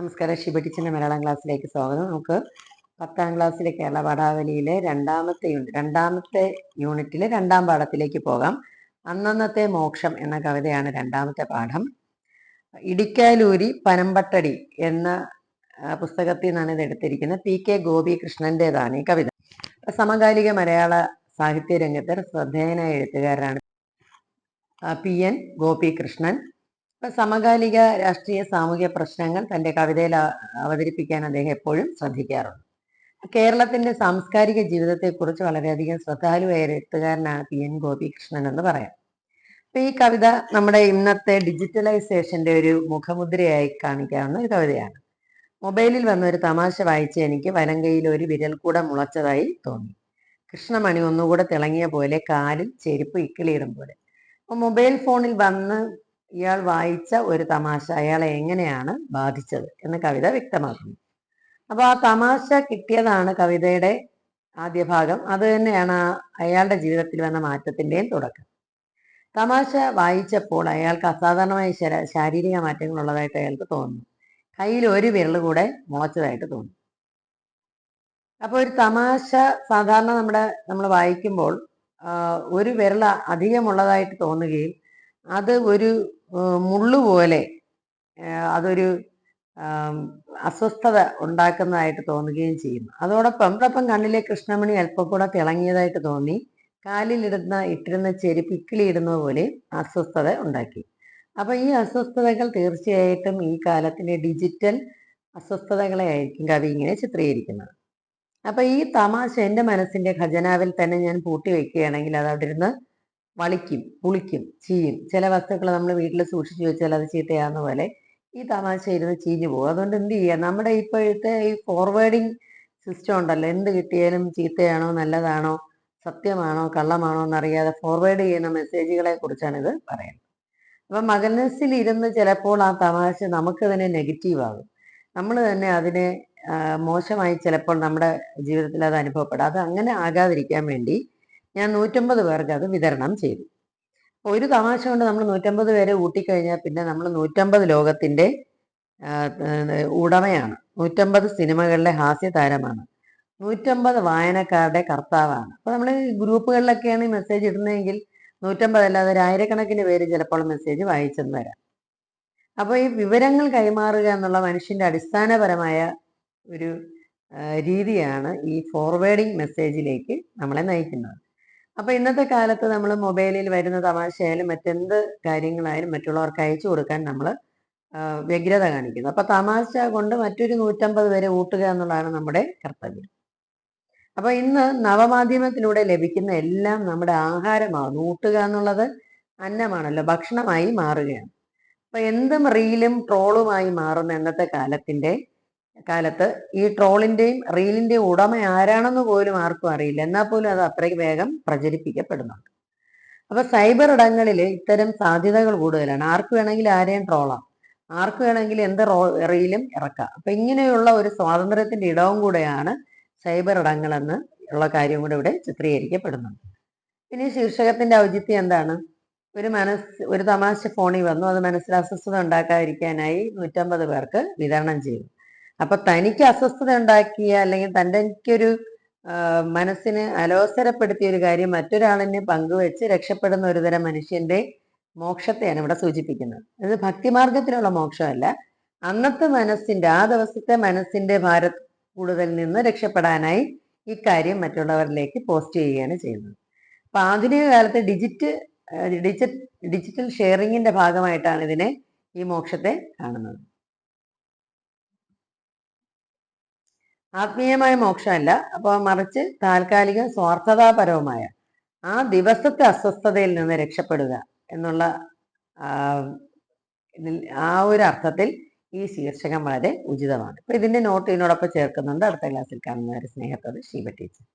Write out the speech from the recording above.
നമസ്കാരം. ശിവടിച്ചിന്റെ മലയാളം ക്ലാസ്സിലേക്ക് സ്വാഗതം. നമുക്ക് പത്താം ക്ലാസ്സിലെ കേരള പാഠാവലിയിലെ രണ്ടാമത്തെ യൂണിറ്റ് രണ്ടാമത്തെ യൂണിറ്റിലെ രണ്ടാം പാഠത്തിലേക്ക് പോകാം. അന്നന്നത്തെ മോക്ഷം എന്ന കവിതയാണ് രണ്ടാമത്തെ പാഠം. ഇടിക്കാലൂരി പനമ്പട്ടടി എന്ന പുസ്തകത്തിൽ നിന്നാണ് ഇത് എടുത്തിരിക്കുന്നത്. പി കെ ഗോപികൃഷ്ണന്റെതാണ് ഈ കവിത. സമകാലിക മലയാള സാഹിത്യ രംഗത്തെ ശ്രദ്ധേയനായ എഴുത്തുകാരനാണ് പി എൻ ഗോപികൃഷ്ണൻ. സമകാലിക രാഷ്ട്രീയ സാമൂഹിക പ്രശ്നങ്ങൾ തന്റെ കവിതയിൽ അവതരിപ്പിക്കാൻ അദ്ദേഹം എപ്പോഴും ശ്രദ്ധിക്കാറുണ്ട്. കേരളത്തിന്റെ സാംസ്കാരിക ജീവിതത്തെക്കുറിച്ച് വളരെയധികം ശ്രദ്ധാലുവായ എഴുത്തുകാരനാണ് പി എൻ ഗോപികൃഷ്ണൻ എന്ന് പറയാം. അപ്പൊ ഈ കവിത നമ്മുടെ ഇന്നത്തെ ഡിജിറ്റലൈസേഷന്റെ ഒരു മുഖമുദ്രയായി കാണിക്കാവുന്ന ഒരു കവിതയാണ്. മൊബൈലിൽ വന്ന ഒരു തമാശ വായിച്ച് എനിക്ക് വലങ്കയിൽ ഒരു വിരൽ കൂടെ മുളച്ചതായി തോന്നി. കൃഷ്ണമണി ഒന്നുകൂടെ തിളങ്ങിയ പോലെ കാലിൽ ചെരുപ്പ് ഇക്കിളിയിടും പോലെ. അപ്പൊ മൊബൈൽ ഫോണിൽ വന്ന് ഇയാൾ വായിച്ച ഒരു തമാശ അയാളെ എങ്ങനെയാണ് ബാധിച്ചത് എന്ന് കവിത വ്യക്തമാക്കുന്നു. അപ്പോൾ ആ തമാശ കിട്ടിയതാണ് കവിതയുടെ ആദ്യ ഭാഗം. അത് തന്നെയാണ് അയാളുടെ ജീവിതത്തിൽ വന്ന മാറ്റത്തിന്റെയും തുടക്കം. തമാശ വായിച്ചപ്പോൾ അയാൾക്ക് അസാധാരണമായ ശാരീരിക മാറ്റങ്ങൾ ഉള്ളതായിട്ട് അയാൾക്ക് തോന്നുന്നു. കയ്യിൽ ഒരു വിരൽ കൂടെ മുളച്ചതായിട്ട് തോന്നുന്നു. അപ്പോൾ ഒരു തമാശ സാധാരണ നമ്മുടെ നമ്മൾ വായിക്കുമ്പോൾ ഒരു വിരൽ അധികമുള്ളതായിട്ട് തോന്നുകയും അത് ഒരു മുള്ളുപോലെ അതൊരു അസ്വസ്ഥത ഉണ്ടാക്കുന്നതായിട്ട് തോന്നുകയും ചെയ്യും അതോടൊപ്പം അതോടൊപ്പം കണ്ണിലെ കൃഷ്ണമണി അല്പം കൂടെ തിളങ്ങിയതായിട്ട് തോന്നി. കാലിലിടുന്ന ഇട്ടിരുന്ന ചെരുപ്പ് ഇക്കിളിയിടുന്നത് പോലെ അസ്വസ്ഥത ഉണ്ടാക്കി. അപ്പൊ ഈ അസ്വസ്ഥതകൾ തീർച്ചയായിട്ടും ഈ കാലത്തിന്റെ ഡിജിറ്റൽ അസ്വസ്ഥതകളെ ആയിരിക്കും കവി ഇങ്ങനെ ചിത്രീകരിക്കുന്നത്. അപ്പൊ ഈ തമാശ എന്റെ മനസ്സിന്റെ ഖജനാവിൽ തന്നെ ഞാൻ പൂട്ടി വെക്കുകയാണെങ്കിൽ അത് അവിടെ ഇരുന്ന് വളിക്കും പുളിക്കും ചീയും. ചില വസ്തുക്കൾ നമ്മൾ വീട്ടിൽ സൂക്ഷിച്ചു വെച്ചാൽ അത് ചീത്തയാകുന്ന പോലെ ഈ തമാശ ഇരുന്ന് ചീഞ്ഞു പോകും. അതുകൊണ്ട് എന്ത് ചെയ്യുക? നമ്മുടെ ഇപ്പോഴത്തെ ഈ ഫോർവേഡിങ് സിസ്റ്റം ഉണ്ടല്ലോ. എന്ത് കിട്ടിയാലും ചീത്തയാണോ നല്ലതാണോ സത്യമാണോ കള്ളമാണോ എന്നറിയാതെ ഫോർവേഡ് ചെയ്യുന്ന മെസ്സേജുകളെ ഇത് പറയുന്നത്. അപ്പം മകനസിൽ ഇരുന്ന് ചിലപ്പോൾ ആ തമാശ നമുക്ക് തന്നെ നെഗറ്റീവ് ആകും. നമ്മൾ തന്നെ അതിനെ മോശമായി ചിലപ്പോൾ നമ്മുടെ ജീവിതത്തിൽ അത് അനുഭവപ്പെടാം. അത് അങ്ങനെ ആകാതിരിക്കാൻ വേണ്ടി ഞാൻ നൂറ്റമ്പത് പേർക്ക് അത് വിതരണം ചെയ്തു. ഒരു തമാശ കൊണ്ട് നമ്മൾ നൂറ്റമ്പത് പേരെ ഊട്ടിക്കഴിഞ്ഞാൽ പിന്നെ നമ്മൾ നൂറ്റമ്പത് ലോകത്തിന്റെ ഉടമയാണ്. നൂറ്റമ്പത് സിനിമകളിലെ ഹാസ്യ താരമാണ് നൂറ്റമ്പത് വായനക്കാരുടെ കർത്താവാണ്. അപ്പോൾ നമ്മൾ ഗ്രൂപ്പുകളിലൊക്കെയാണ് ഈ മെസ്സേജ് ഇടുന്നതെങ്കിൽ നൂറ്റമ്പത് അല്ലാതെ ഒരു ആയിരക്കണക്കിന് പേര് ചിലപ്പോൾ മെസ്സേജ് വായിച്ചെന്ന് വരാം. അപ്പോൾ ഈ വിവരങ്ങൾ കൈമാറുക എന്നുള്ള മനുഷ്യന്റെ അടിസ്ഥാനപരമായ ഒരു രീതിയാണ് ഈ ഫോർവേഡിങ് മെസ്സേജിലേക്ക് നമ്മളെ നയിക്കുന്നത്. അപ്പൊ ഇന്നത്തെ കാലത്ത് നമ്മൾ മൊബൈലിൽ വരുന്ന തമാശയായാലും മറ്റെന്ത് കാര്യങ്ങളായാലും മറ്റുള്ളവർക്ക് അയച്ചു കൊടുക്കാൻ നമ്മൾ വ്യഗ്രത കാണിക്കുന്നു. അപ്പൊ തമാശ കൊണ്ട് മറ്റൊരു നൂറ്റമ്പത് പേരെ ഊട്ടുക എന്നുള്ളതാണ് നമ്മുടെ കർത്തവ്യം. അപ്പൊ ഇന്ന് നവമാധ്യമത്തിലൂടെ ലഭിക്കുന്ന എല്ലാം നമ്മുടെ ആഹാരമാണ്. ഊട്ടുക എന്നുള്ളത് അന്നമാണല്ലോ ഭക്ഷണമായി മാറുകയാണ്. അപ്പൊ എന്തും റീലും ട്രോളുമായി മാറുന്ന ഇന്നത്തെ കാലത്തിന്റെ കാലത്ത് ഈ ട്രോളിന്റെയും റീലിന്റെയും ഉടമ ആരാണെന്ന് പോലും ആർക്കും അറിയില്ല. എന്നാൽ പോലും അത് അത്രയ്ക്ക് വേഗം പ്രചരിപ്പിക്കപ്പെടുന്നുണ്ട്. അപ്പൊ സൈബർ ഇടങ്ങളിൽ ഇത്തരം സാധ്യതകൾ കൂടുതലാണ്. ആർക്ക് വേണമെങ്കിൽ ആരെയും ട്രോളാം. ആർക്ക് വേണമെങ്കിൽ എന്ത് റോ റീലും ഇറക്കാം. അപ്പൊ ഇങ്ങനെയുള്ള ഒരു സ്വാതന്ത്ര്യത്തിന്റെ ഇടവും കൂടെയാണ് സൈബർ ഇടങ്ങളെന്ന് ഉള്ള കാര്യം കൂടെ ഇവിടെ ചിത്രീകരിക്കപ്പെടുന്നുണ്ട്. പിന്നെ ശീർഷകത്തിന്റെ ഔചിത്യം എന്താണ്? ഒരു മനസ് ഒരു തമാശ ഫോണിൽ വന്നു. അത് മനസ്സിൽ അസ്വസ്ഥത ഉണ്ടാക്കാതിരിക്കാനായി നൂറ്റമ്പത് പേർക്ക് വിതരണം ചെയ്തു. അപ്പൊ തനിക്ക് അസ്വസ്ഥത ഉണ്ടാക്കിയ അല്ലെങ്കിൽ എനിക്കൊരു മനസ്സിന് അലോസരപ്പെടുത്തിയ ഒരു കാര്യം മറ്റൊരാളിനെ പങ്കുവെച്ച് രക്ഷപ്പെടുന്ന ഒരുതരം മനുഷ്യന്റെ മോക്ഷത്തെയാണ് ഇവിടെ സൂചിപ്പിക്കുന്നത്. അത് ഭക്തിമാർഗത്തിലുള്ള മോക്ഷമല്ല. അന്നത്തെ മനസ്സിന്റെ ആ ദിവസത്തെ മനസ്സിന്റെ ഭാരത് കൂടുതൽ നിന്ന് രക്ഷപ്പെടാനായി ഇക്കാര്യം മറ്റുള്ളവരിലേക്ക് പോസ്റ്റ് ചെയ്യുകയാണ് ചെയ്യുന്നത്. അപ്പൊ ആധുനിക കാലത്ത് ഡിജിറ്റ് ഡിജിറ്റൽ ഡിജിറ്റൽ ഷെയറിങ്ങിന്റെ ഭാഗമായിട്ടാണ് ഇതിനെ ഈ മോക്ഷത്തെ കാണുന്നത്. ആത്മീയമായ മോക്ഷമല്ല. അപ്പോൾ മറിച്ച് താൽക്കാലിക സ്വാർത്ഥതാപരവുമായ ആ ദിവസത്തെ അസ്വസ്ഥതയിൽ നിന്ന് രക്ഷപ്പെടുക എന്നുള്ള ആ ഒരു അർത്ഥത്തിൽ ഈ ശീർഷകം വളരെ ഉചിതമാണ്. അപ്പൊ ഇതിന്റെ നോട്ട് ഇതിനോടൊപ്പം ചേർക്കുന്നുണ്ട്. അടുത്ത ക്ലാസ്സിൽ കാണുന്നവരെ സ്നേഹത്തോട് ശിവ ടീച്ചർ